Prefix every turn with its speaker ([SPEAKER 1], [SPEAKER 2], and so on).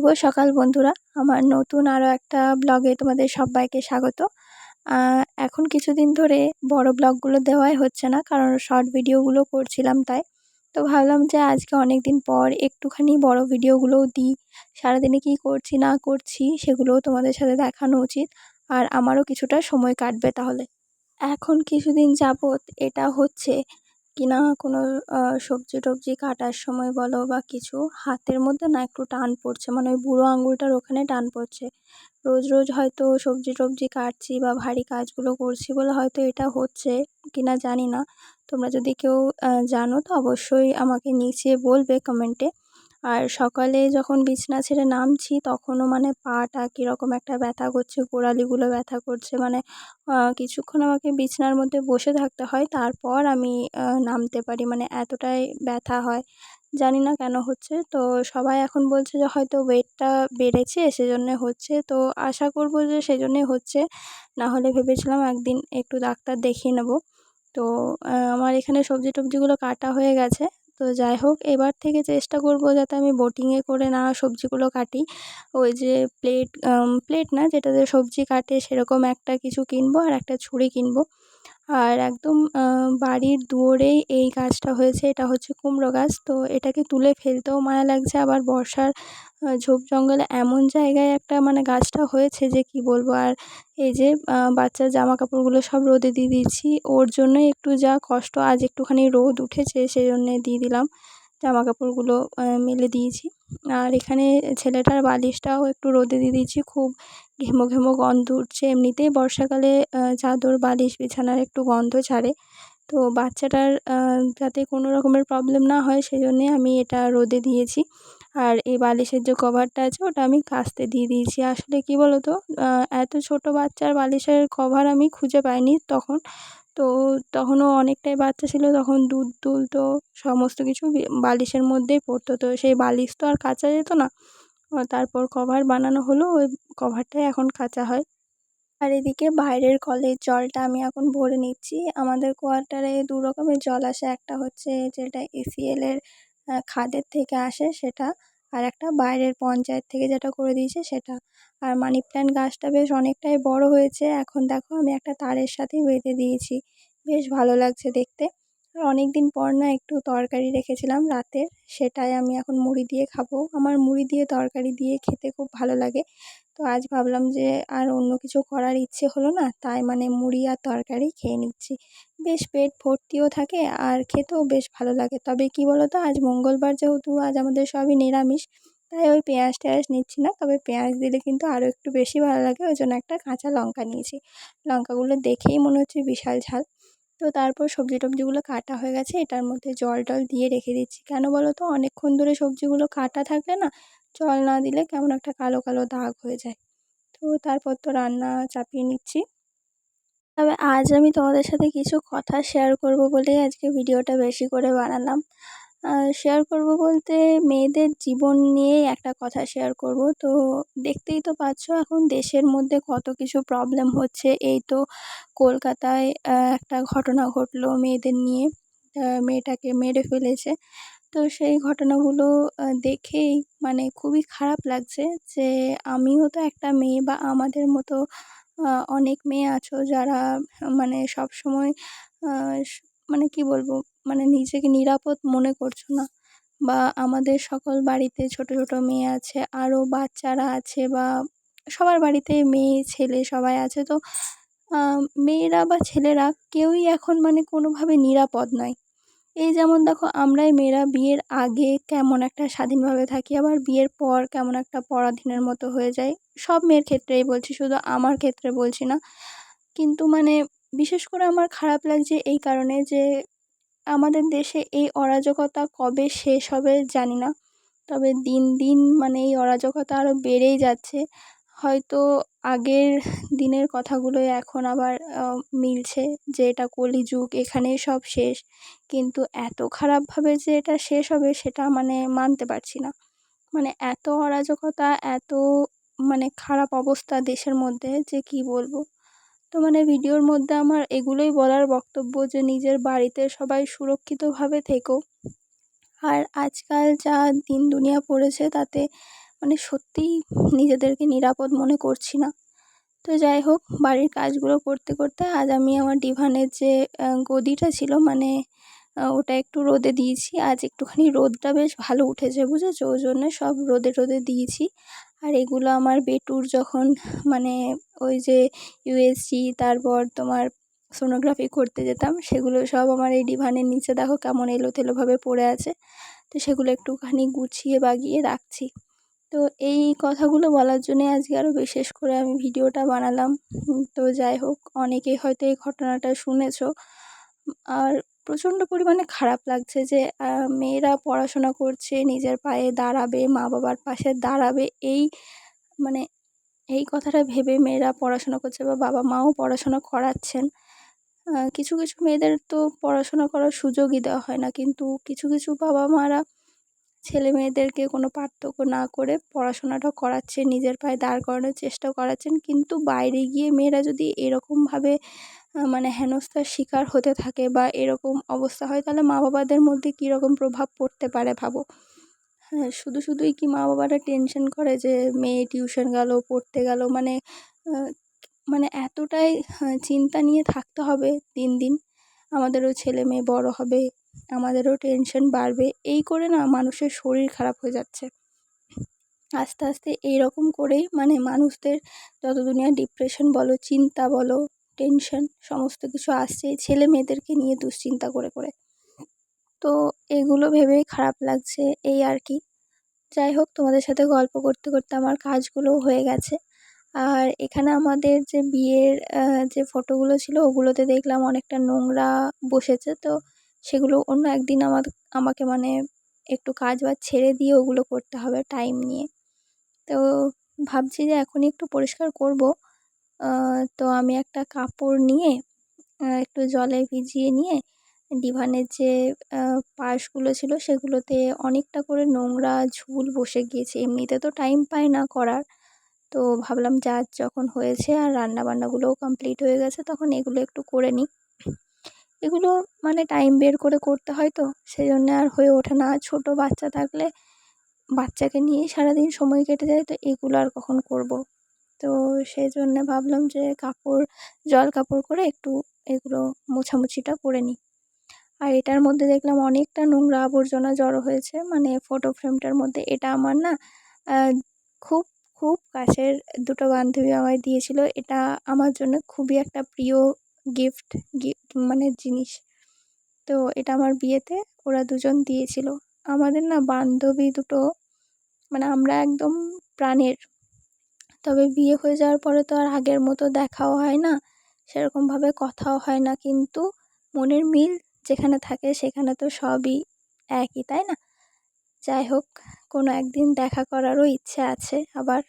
[SPEAKER 1] শুভ সকাল বন্ধুরা। আমার নতুন আরও একটা ব্লগে তোমাদের সবাইকে স্বাগত। এখন কিছুদিন ধরে বড় ব্লগগুলো দেওয়াই হচ্ছে না, কারণ শর্ট ভিডিওগুলো করছিলাম তাই। তো ভাবলাম যে আজকে অনেক দিন পর একটুখানি বড় ভিডিওগুলোও দিই। সারাদিনে কি করছি না করছি সেগুলোও তোমাদের সাথে দেখানো উচিত, আর আমারও কিছুটা সময় কাটবে তাহলে। এখন কিছুদিন যাবৎ এটা হচ্ছে কিনা কোনো সবজি টবজি কাটার সময় বলো বা কিছু, হাতের মধ্যে না একটু টান পড়ছে মানে ওই বুড়ো আঙুলটার ওখানে টান পড়ছে। রোজ রোজ হয়তো সবজি টবজি কাটছি বা ভারী কাজগুলো করছি বলে হয়তো এটা হচ্ছে কিনা জানি না। তোমরা যদি কেউ জানো তো অবশ্যই আমাকে নিচে বলবে কমেন্টে আর সকালে যখন বিছনা ছেড়ে নামছি, তখনও মানে পাটা কীরকম একটা ব্যথা করছে, গোড়ালিগুলো ব্যথা করছে। মানে কিছুক্ষণ আমাকে বিছানার মধ্যে বসে থাকতে হয়, তারপর আমি নামতে পারি। মানে এতটাই ব্যথা হয়, জানি না কেন হচ্ছে। তো সবাই এখন বলছে যে, হয়তো ওয়েটটা বেড়েছে, সেজন্যে হচ্ছে। তো আশা করব যে, সেজন্যে হচ্ছে। না হলে ভেবেছিলাম একদিন একটু ডাক্তার দেখিয়ে নেব। তো আমার এখানে সবজি টবজিগুলো কাটা হয়ে গেছে। তো যাই হোক, এবার থেকে চেষ্টা করব যাতে আমি বোটিংয়ে করে না সবজিগুলো কাটি। ওই যে প্লেট প্লেট না যেটাতে সবজি কাটে সেরকম একটা কিছু কিনবো আর একটা ছুরি কিনবো। আর একদম বাড়ির দুয়ারেই এই গাছটা হয়েছে। এটা হচ্ছে কুমড়ো গাছ। তো এটাকে তুলে ফেলতেও মায়া লাগছে। আবার বর্ষার ঝোপ জঙ্গলে এমন জায়গায় একটা মানে গাছটা হয়েছে যে কি বলব? আর এই যে বাচ্চার জামা কাপড়গুলো সব রোদে দিয়ে দিচ্ছি। ওর জন্যই একটু যা কষ্ট, আজ একটুখানি রোদ উঠেছে সেই জন্যে দিয়ে দিলাম। জামা কাপড়গুলো মেলে দিয়েছি। আর এখানে ছেলেটার বালিশটাও একটু রোদে দিয়ে দিয়েছি। খুব ঘেমো ঘেমো গন্ধ উঠছে। এমনিতেই বর্ষাকালে চাদর, বালিশ, বিছানার একটু গন্ধ ছাড়ে। তো বাচ্চাটার যাতে কোনো রকমের প্রবলেম না হয় সেই জন্যে আমি এটা রোদে দিয়েছি। আর এই বালিশের যে কভারটা আছে, ওটা আমি কাস্তে দিয়ে দিয়েছি। আসলে কি বলো তো এত ছোট বাচ্চার বালিশের কভার আমি খুঁজে পাইনি তখন। তো তখনও অনেকটাই বাচ্চা ছিল, তখন দুধ তুলতো সমস্ত কিছু বালিশের মধ্যেই পড়তো। তো সেই বালিশ তো আর কাচা যেত না। তারপর কভার বানানো হলো, ওই কভারটাই এখন কাচা হয়। আর এদিকে বাইরের কলের জলটা আমি এখন ভরে নিচ্ছি। আমাদের কোয়ার্টারে দু রকমের জল আসে, একটা হচ্ছে যেটা এসিএলের খাদের থেকে আসে সেটা, আর একটা বাইরের পঞ্চায়েত থেকে যেটা করে দিয়েছে সেটা। আর মানি প্ল্যান্ট গাছটা বেশ অনেকটাই বড় হয়েছে, এখন দেখো আমি একটা তারের সাথেই বেঁধে দিয়েছি। বেশ ভালো লাগছে দেখতে। অনেক দিন পর না একটু তরকারি রেখেছিলাম রাতের সেটাই আমি এখন মুড়ি দিয়ে খাব। আমার মুড়ি দিয়ে তরকারি দিয়ে খেতে খুব ভালো লাগে। তো আজ ভাবলাম যে আর অন্য কিছু করার ইচ্ছে হলো না, তাই মানে মুড়ি আর তরকারি খেয়ে নিচ্ছি। বেশ পেট ভর্তিও থাকে আর খেতেও বেশ ভালো লাগে। তবে কি বলো তো আজ মঙ্গলবার যেহেতু, আজ আমাদের সবই নিরামিষ, তাই ওই পেঁয়াজ টেয়াজ নিচ্ছি না। তবে পেঁয়াজ দিলে কিন্তু আরও একটু বেশি ভালো লাগে। ওই জন্য একটা কাঁচা লঙ্কা নিয়েছি। লঙ্কাগুলো দেখেই মনে হচ্ছে বিশাল ঝাল। তো তারপর সবজি টবজিগুলো কাটা হয়ে গেছে। এটার মধ্যে জল টল দিয়ে রেখে দিচ্ছি। কেন বলো তো অনেকক্ষণ ধরে সবজিগুলো কাটা থাকলে না, জল না দিলে কেমন একটা কালো কালো দাগ হয়ে যায়। তো তারপর তো রান্না চাপিয়ে নিচ্ছি। তবে আজ আমি তোমাদের সাথে কিছু কথা শেয়ার করব বলেই আজকে ভিডিওটা বেশি করে বানালাম। শেয়ার করব বলতে মেয়েদের জীবন নিয়েই একটা কথা শেয়ার করব। তো দেখতেই তো পাচ্ছ এখন দেশের মধ্যে কত কিছু প্রবলেম হচ্ছে। এই তো কলকাতায় একটা ঘটনা ঘটলো মেয়েদের নিয়ে। মেয়েটাকে মেরে ফেলেছে। তো সেই ঘটনাগুলো দেখেই মানে খুবই খারাপ লাগছে যে আমিও তো একটা মেয়ে বা আমাদের মতো অনেক মেয়ে আছো যারা মানে সব সময় মানে কি বলব মানে নিজেকে নিরাপদ মনে করছ না? বা আমাদের সকল বাড়িতে ছোট ছোট মেয়ে আছে আরও বাচ্চারা আছে বা সবার বাড়িতে মেয়ে, ছেলে সবাই আছে, তো মেয়েরা বা ছেলেরা কেউই এখন মানে কোনোভাবে নিরাপদ নয়। এই যেমন দেখো, আমরাই মেয়েরা বিয়ের আগে কেমন একটা স্বাধীনভাবে থাকি, আবার বিয়ের পর কেমন একটা পরাধীনের মতো হয়ে যায় সব মেয়ের ক্ষেত্রেই বলছি, শুধু আমার ক্ষেত্রে বলছি না। কিন্তু মানে বিশেষ করে আমার খারাপ লাগছে এই কারণে যে আমাদের দেশে এই অরাজকতা কবে শেষ হবে জানি না। তবে দিন দিন মানে এই অরাজকতা আরও বেড়েই যাচ্ছে। হয়তো আগের দিনের কথাগুলোই এখন আবার মিলছে যে এটা কলিযুগ, এখানেই সব শেষ। কিন্তু এত খারাপভাবে যে এটা শেষ হবে সেটা মানে মানতে পারছি না। মানে এত অরাজকতা, এত মানে খারাপ অবস্থা দেশের মধ্যে যে কি বলব? তো মানে ভিডিওর মধ্যে আমার এগুলোই বলার বক্তব্য যে নিজের বাড়িতে সবাই সুরক্ষিতভাবে থেকো। আর আজকাল যা দিন দুনিয়া পড়েছে তাতে মানে সত্যিই নিজেদেরকে নিরাপদ মনে করছি না। তো যাই হোক, বাড়ির কাজগুলো করতে করতে আজ আমি আমার ডিভানের যে গদিটা ছিল মানে ওটা একটু রোদে দিয়েছি। আজ একটুখানি রোদটা বেশ ভালো উঠেছে, বুঝেছ? ওই জন্য সব রোদে রোদে দিয়েছি। আর এগুলো আমার বেটুর যখন মানে ওই যে ইউএসজি তারপর তোমার সোনোগ্রাফি করতে যেতাম, সেগুলো সব আমার এই ডিভানের নিচে দেখো কেমন এলোথেলোভাবে পড়ে আছে। তো সেগুলো একটুখানি গুছিয়ে বাগিয়ে রাখছি। তো এই কথাগুলো বলার জন্যে আজকে আরও বিশেষ করে আমি ভিডিওটা বানালাম। তো যাই হোক, অনেকেই হয়তো এই ঘটনাটা শুনেছো। আর প্রচণ্ড পরিমাণে খারাপ লাগছে যে মেয়েরা পড়াশোনা করছে, নিজের পায়ে দাঁড়াবে মা বাবার পাশে দাঁড়াবে, এই মানে এই কথাটা ভেবে মেয়েরা পড়াশোনা করছে বা বাবা মাও পড়াশোনা করাচ্ছেন। কিছু কিছু মেয়েদের তো পড়াশোনা করার সুযোগই দেওয়া হয় না, কিন্তু কিছু কিছু বাবা মারা ছেলে মেয়েদেরকে কোনো পার্থক্য না করে পড়াশোনাটা করাচ্ছে নিজের পায়ে দাঁড় করানোর চেষ্টা করাচ্ছেন, কিন্তু বাইরে গিয়ে মেয়েরা যদি এরকমভাবে মানে হেনস্থার শিকার হতে থাকে বা এরকম অবস্থা হয়, তাহলে মা বাবাদের মধ্যে কীরকম প্রভাব পড়তে পারে ভাবো? হ্যাঁ শুধু শুধুই কি মা বাবারা টেনশন করে যে মেয়ে টিউশন গেল, পড়তে গেল মানে মানে এতটাই চিন্তা নিয়ে থাকতে হবে দিন দিন। আমাদেরও ছেলে মেয়ে বড় হবে, আমাদেরও টেনশন বাড়বে, এই করে না মানুষের শরীর খারাপ হয়ে যাচ্ছে। আস্তে আস্তে এই রকম করেই মানে মানুষদের, যত দুনিয়া ডিপ্রেশন বলো, চিন্তা বলো টেনশন, সমস্ত কিছু আসছে ছেলে মেয়েদেরকে নিয়ে দুশ্চিন্তা করে করে। তো এগুলো ভেবেই খারাপ লাগছে এই আর কি। যাই হোক, তোমাদের সাথে গল্প করতে করতে আমার কাজগুলোও হয়ে গেছে। আর এখানে আমাদের যে বিয়ের যে ফটোগুলো ছিল, ওগুলোতে দেখলাম অনেকটা নোংরা বসেছে। তো সেগুলো অন্য একদিন আমার আমাকে মানে একটু কাজ বাজ ছেড়ে দিয়ে ওগুলো করতে হবে টাইম নিয়ে। তো ভাবছি যে এখনই একটু পরিষ্কার করব। তো আমি একটা কাপড় নিয়ে একটু জলে ভিজিয়ে নিয়ে ডিভানের যে পাশগুলো ছিল সেগুলোতে অনেকটা করে নোংরা ঝুল বসে গিয়েছে। এমনিতে তো টাইম পাই না করার। তো ভাবলাম যা যখন হয়েছে আর রান্না বান্নাগুলোও কমপ্লিট হয়ে গেছে তখন এগুলো একটু করে নিই। এগুলো মানে টাইম বের করে করতে হয় তো সেই জন্য আর হয়ে ওঠে না। ছোটো বাচ্চা থাকলে বাচ্চাকে নিয়েই সারাদিন সময় কেটে যায় তো এগুলো আর কখন করব? তো সেই জন্যে ভাবলাম যে কাপড়, জল কাপড় করে একটু এগুলো মোছামুছিটা করে নিই। আর এটার মধ্যে দেখলাম অনেকটা নোংরা আবর্জনা জড়ো হয়েছে মানে ফটো ফ্রেমটার মধ্যে। এটা আমার না খুব খুব কাছের দুটো বান্ধবী আমায় দিয়েছিল। এটা আমার জন্য খুবই একটা প্রিয় গিফট মানে জিনিস। তো এটা আমার বিয়েতে ওরা দুজন দিয়েছিল। আমাদের না বান্ধবী দুটো মানে আমরা একদম প্রাণের তবে বিয়ে হয়ে যাওয়ার পরে তো আর আগের মতো দেখাও হয় না, সেরকমভাবে কথাও হয় না, কিন্তু মনের মিল যেখানে থাকে সেখানে তো সবই একই, তাই না? যাই হোক, কোনো একদিন দেখা করারও ইচ্ছে আছে আবার।